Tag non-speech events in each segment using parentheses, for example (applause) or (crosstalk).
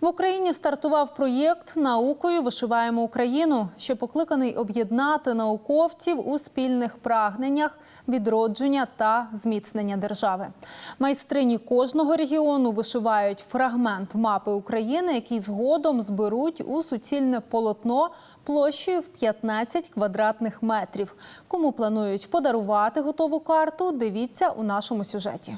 В Україні стартував проєкт Наукою вишиваємо Україну, що покликаний об'єднати науковців у спільних прагненнях відродження та зміцнення держави. Майстрині кожного регіону вишивають фрагмент мапи України, який згодом зберуть у суцільне полотно площею в 15 квадратних метрів. Кому планують подарувати готову карту? Дивіться у нашому сюжеті.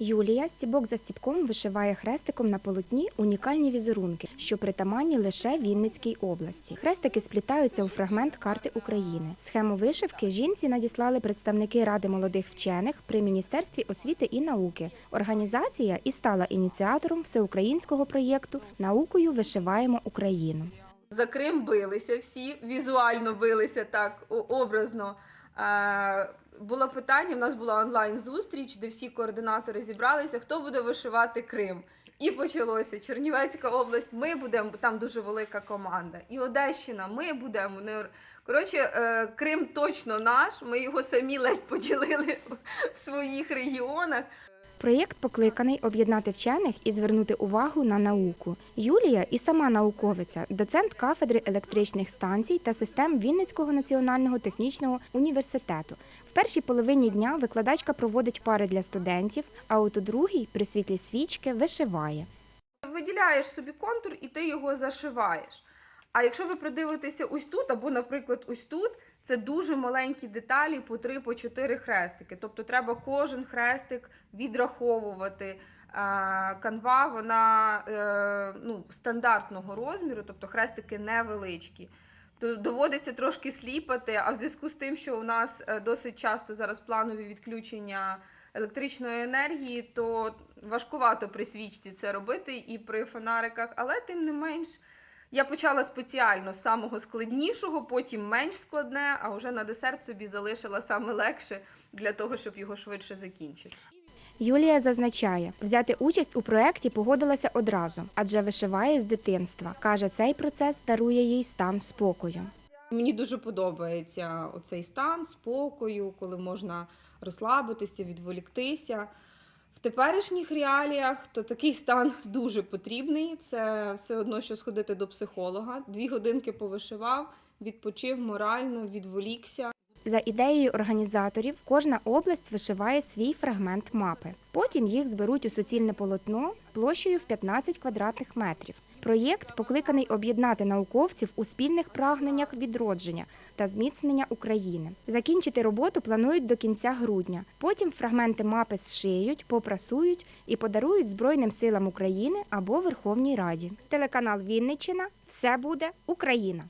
Юлія стібок за стібком вишиває хрестиком на полотні унікальні візерунки, що притаманні лише Вінницькій області. Хрестики сплітаються у фрагмент карти України. Схему вишивки жінці надіслали представники Ради молодих вчених при Міністерстві освіти і науки. Організація і стала ініціатором всеукраїнського проєкту Наукою вишиваємо Україну. За Крим билися всі, візуально билися так образно. Було питання, в нас була онлайн-зустріч, де всі координатори зібралися, хто буде вишивати Крим. І почалося Чернівецька область, ми будемо, там дуже велика команда. І Одещина, ми будемо. Коротше, е, Крим точно наш, ми його самі ледь поділили (laughs) в своїх регіонах. Проєкт покликаний об'єднати вчених і звернути увагу на науку. Юлія і сама науковиця, доцент кафедри електричних станцій та систем Вінницького національного технічного університету. В першій половині дня викладачка проводить пари для студентів, а от у другій при світлі свічки вишиває. виділяєш собі контур і ти його зашиваєш. А якщо ви придивитеся ось тут, або, наприклад, ось тут, це дуже маленькі деталі по 3 по хрестики. Тобто треба кожен хрестик відраховувати. Канва вона е, ну, стандартного розміру, тобто хрестики невеличкі. Доводиться трошки сліпати, а в зв'язку з тим, що у нас е, досить часто зараз планові відключення електричної енергії, то важкувато при свічці це робити і при фонариках, але тим не менш. Я почала спеціально з самого складнішого, потім менш складне, а вже на десерт собі залишила саме легше для того, щоб його швидше закінчити. Юлія зазначає, взяти участь у проєкті погодилася одразу, адже вишиває з дитинства. Каже, цей процес дарує їй стан спокою. Мені дуже подобається оцей стан спокою, коли можна розслабитися, відволіктися. В теперішніх реаліях то такий стан (laughs) дуже потрібний. Це все одно, що сходити до психолога. Дві годинки повишивав, відпочив морально, відволікся. За ідеєю організаторів, кожна область вишиває свій фрагмент мапи. Потім їх зберуть у суцільне полотно площею в 15 квадратних метрів. Проєкт покликаний об'єднати науковців у спільних прагненнях відродження та зміцнення України. Закінчити роботу планують до кінця грудня. Потім фрагменти мапи зшиють, попрасують і подарують Збройним силам України або Верховній Раді. Телеканал Вінниччина все буде Україна.